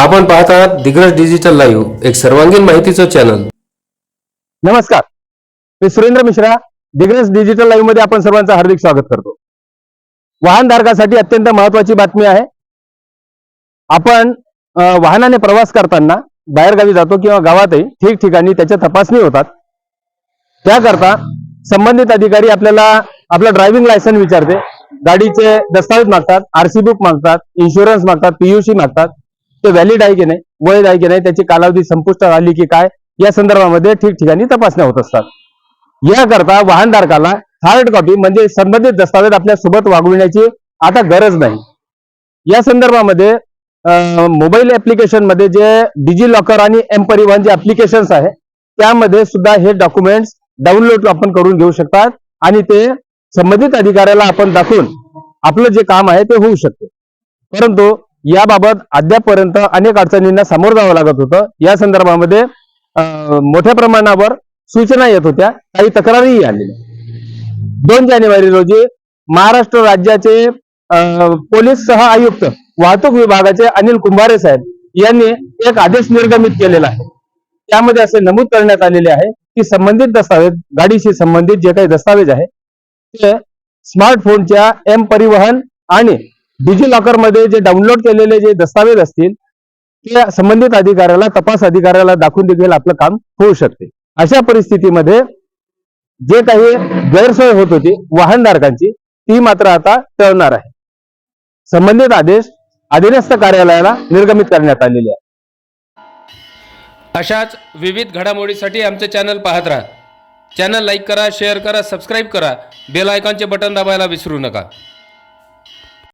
आपण पाहत आहात दिग्रज डिजिटल लाईव्ह एक सर्वांगीण माहितीचं चॅनल नमस्कार. मी सुरेंद्र मिश्रा दिग्रज डिजिटल लाईव्हमध्ये आपण सर्वांचं हार्दिक स्वागत करतो. वाहनधारकासाठी अत्यंत महत्वाची बातमी आहे. आपण वाहनाने प्रवास करताना बाहेरगावी जातो किंवा गावातही ठिकठिकाणी त्याच्या तपासणी होतात. त्याकरता संबंधित अधिकारी आपल्याला आपलं ड्रायव्हिंग लायसन्स विचारते. गाडीचे दस्तावेज मागतात आरसी बुक मागतात इन्शुरन्स मागतात पीयूसी मागतात. ते व्हॅलिड आहे की नाही वैध आहे की नाही त्याची कालावधी संपुष्टात आली की काय या संदर्भामध्ये ठिकठिकाणी तपासण्या होत असतात. याकरता वाहनधारकाला हार्ड कॉपी म्हणजे संबंधित दस्तावेज आपल्यासोबत वागविण्याची आता गरज नाही. या संदर्भामध्ये मोबाईल ऍप्लिकेशनमध्ये जे डिजी लॉकर आणि एम परिवहन जे ऍप्लिकेशन्स आहे त्यामध्ये सुद्धा हे डॉक्युमेंट्स डाउनलोड आपण करून घेऊ शकतात आणि ते संबंधित अधिकाऱ्याला आपण दाखवून आपलं जे काम आहे ते होऊ शकते. परंतु याबाबत अद्यापपर्यंत अनेक अडचणींना सामोरं जावं लागत होतं. या संदर्भामध्ये मोठ्या प्रमाणावर सूचना येत होत्या. काही तक्रारीही आलेल्या. दोन जानेवारी रोजी महाराष्ट्र राज्याचे पोलीस सह आयुक्त वाहतूक विभागाचे अनिल कुंभारे साहेब यांनी एक आदेश निर्गमित केलेला आहे. त्यामध्ये असे नमूद करण्यात आलेले आहे की संबंधित दस्तावेज गाडीशी संबंधित जे काही दस्तावेज आहे ते स्मार्टफोनच्या एम परिवहन आणि डिजी लॉकरमध्ये जे डाउनलोड केलेले जे दस्तावेज असतील ते संबंधित अधिकाऱ्याला तपास अधिकाऱ्याला दाखवून देखील आपलं काम होऊ शकते. अशा परिस्थितीमध्ये जे काही गैरसोय होत होती वाहनधारकांची ती मात्र आता टळणार आहे. संबंधित आदेश अधीनस्थ कार्यालयाला निर्गमित करण्यात आलेले आहे अशाच विविध घडामोडीसाठी आमचे चॅनल पाहत राहा. चॅनल लाईक करा शेअर करा सबस्क्राईब करा. बेल आयकॉनचे बटन दाबायला विसरू नका.